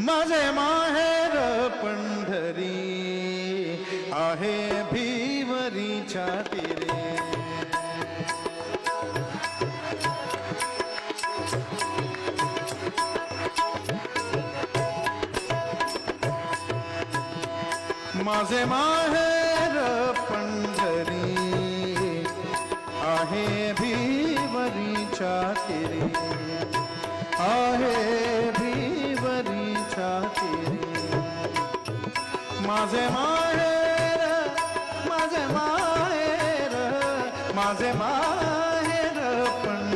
माझे माहेर पंढरी आहे भीवरीच्या तीरे माझे माहेर पंढरी आहे भीवरीच्या तीरे आहे भीवरीच्या माझे माहेर माझे माहेर माझे माहेर पण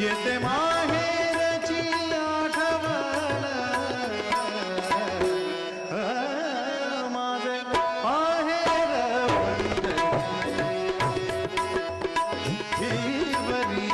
येते माहेरची आठवण। माझे माहेर वैर ही